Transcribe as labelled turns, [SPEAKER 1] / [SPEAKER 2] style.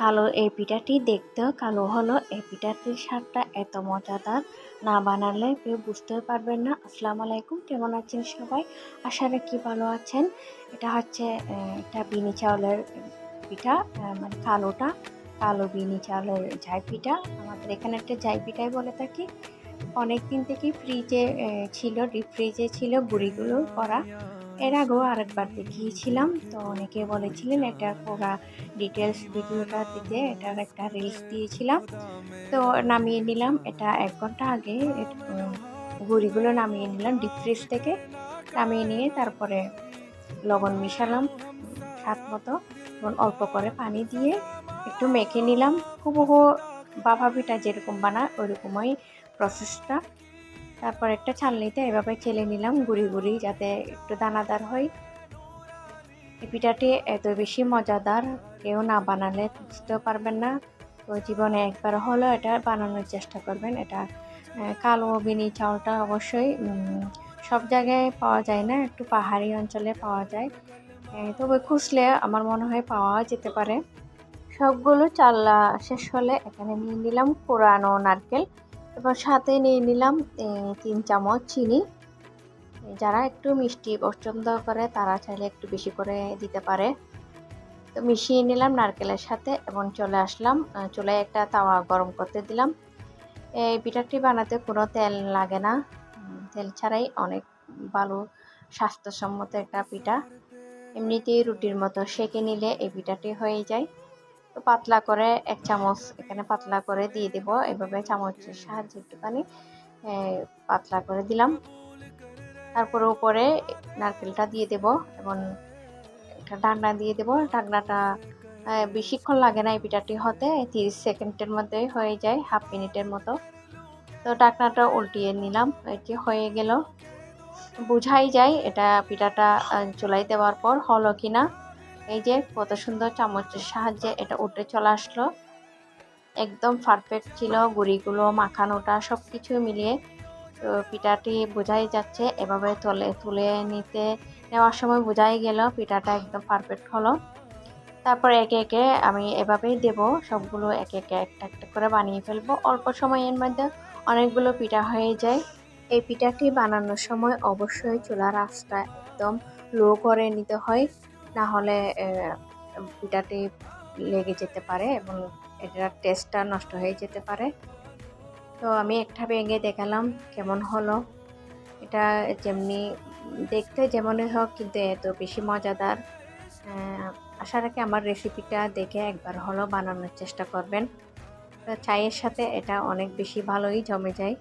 [SPEAKER 1] কালো এই পিঠাটি দেখতেও কালো হলো। এই পিঠাটির স্বাদটা এত মজাদার, না বানালে কেউ বুঝতেও পারবেন না। আসসালামু আলাইকুম, কেমন আছেন সবাই? আশা রাখি ভালো আছেন। এটা হচ্ছে এটা বিনি চাউলের পিঠা মানে কালোটা, কালো বিনি চাউলের ঝাই পিঠা আমাদের এখানে একটা ঝাই পিঠাই বলে থাকি। অনেক দিন থেকেই ফ্রিজে ছিল ডিপ ফ্রিজে ছিল গুঁড়িগুলো করা। এর আগেও আরেকবার দেখিয়েছিলাম, তো অনেকে বলেছিলেন এটা পুরা ডিটেলস ভিডিওটা দিতে, এটার একটা রিলস দিয়েছিলাম। তো নামিয়ে নিলাম, এটা এক ঘণ্টা আগে গুঁড়িগুলো নামিয়ে নিলাম ডিপ ফ্রিজ থেকে। নামিয়ে নিয়ে তারপরে লবণ মিশালাম স্বাদ মতো অল্প করে পানি দিয়ে একটু মেখে নিলাম। হুবহু বাবা পিঠা যেরকম বানায়, ওইরকমই প্রসেসটা। তারপর একটা ছালনিতে এভাবে ছেলে নিলাম গুড়ি গুড়ি যাতে একটু দানাদার হয়। এই পিঠাটি এত বেশি মজাদার, কেউ না বানালে বুঝতেও পারবেন না। তো জীবনে একবার হলেও এটা বানানোর চেষ্টা করবেন। এটা কালো বিনি চাউলটা অবশ্যই সব জায়গায় পাওয়া যায় না, একটু পাহাড়ি অঞ্চলে পাওয়া যায়। তবে খুঁজলে আমার মনে হয় পাওয়া যেতে পারে। সবগুলো চাল্লা শেষ হলে এখানে নিয়ে নিলাম কোরানো নারকেল। এবার সাথে নিয়ে নিলাম তিন চামচ চিনি। যারা একটু মিষ্টি পছন্দ করে তারা চাইলে একটু বেশি করে দিতে পারে। তো মিশিয়ে নিলাম নারকেলের সাথে এবং চলে আসলাম চুলায় একটা তাওয়া গরম করতে দিলাম। এই পিঠাটি বানাতে কোনো তেল লাগে না। তেল ছাড়াই অনেক ভালো স্বাস্থ্যসম্মত একটা পিঠা। এমনিতেই রুটির মতো সেঁকে নিলে এই পিঠাটি হয়ে যায়। তো পাতলা করে এক চামচ এখানে পাতলা করে দিয়ে দেব। এভাবে চামচের সাহায্যে একটুখানি পাতলা করে দিলাম। তারপরে উপরে নারকেলটা দিয়ে দেব এবং একটা ঢাকনা দিয়ে দেব। ঢাকনাটা বেশিক্ষণ লাগে না এই পিঠাটি হতে তিরিশ সেকেন্ডের মধ্যে হয়ে যায়, হাফ মিনিটের মতো। তো ঢাকনাটা উল্টিয়ে নিলাম এটি হয়ে গেল। বোঝাই যায় এটা পিঠাটা চুলাই দেওয়ার পর হলো কিনা। এই যে কত সুন্দর চামচের সাহায্যে এটা উঠে চলে আসলো। একদম পারফেক্ট ছিল, গুড়িগুলো, মাখানোটা সব কিছু মিলিয়ে। তো পিঠাটি বোঝাই যাচ্ছে, এভাবে তুলে তুলে নিতে, নেওয়ার সময় বোঝাই গেল পিঠাটা একদম পারফেক্ট হলো। তারপর একে একে আমি এভাবেই দেব, সবগুলো একে একে একটা একটা করে বানিয়ে ফেলব। অল্প সময়ের মধ্যে অনেকগুলো পিঠা হয়ে যায়। এই পিঠাটি বানানোর সময় অবশ্যই চুলার আঁচটা একদম লো করে নিতে হয়। না হলে পিঠাটি লেগে যেতে পারে এবং এটার টেস্টটা নষ্ট হয়ে যেতে পারে। তো আমি একটা ভেঙে দেখালাম কেমন হলো। এটা যেমনি দেখতে যেমনই হোক, কিন্তু এত বেশি মজাদার। আশা রাখি আমার রেসিপিটা দেখে একবার হলো বানানোর চেষ্টা করবেন। চায়ের সাথে এটা অনেক বেশি ভালোই জমে যায়।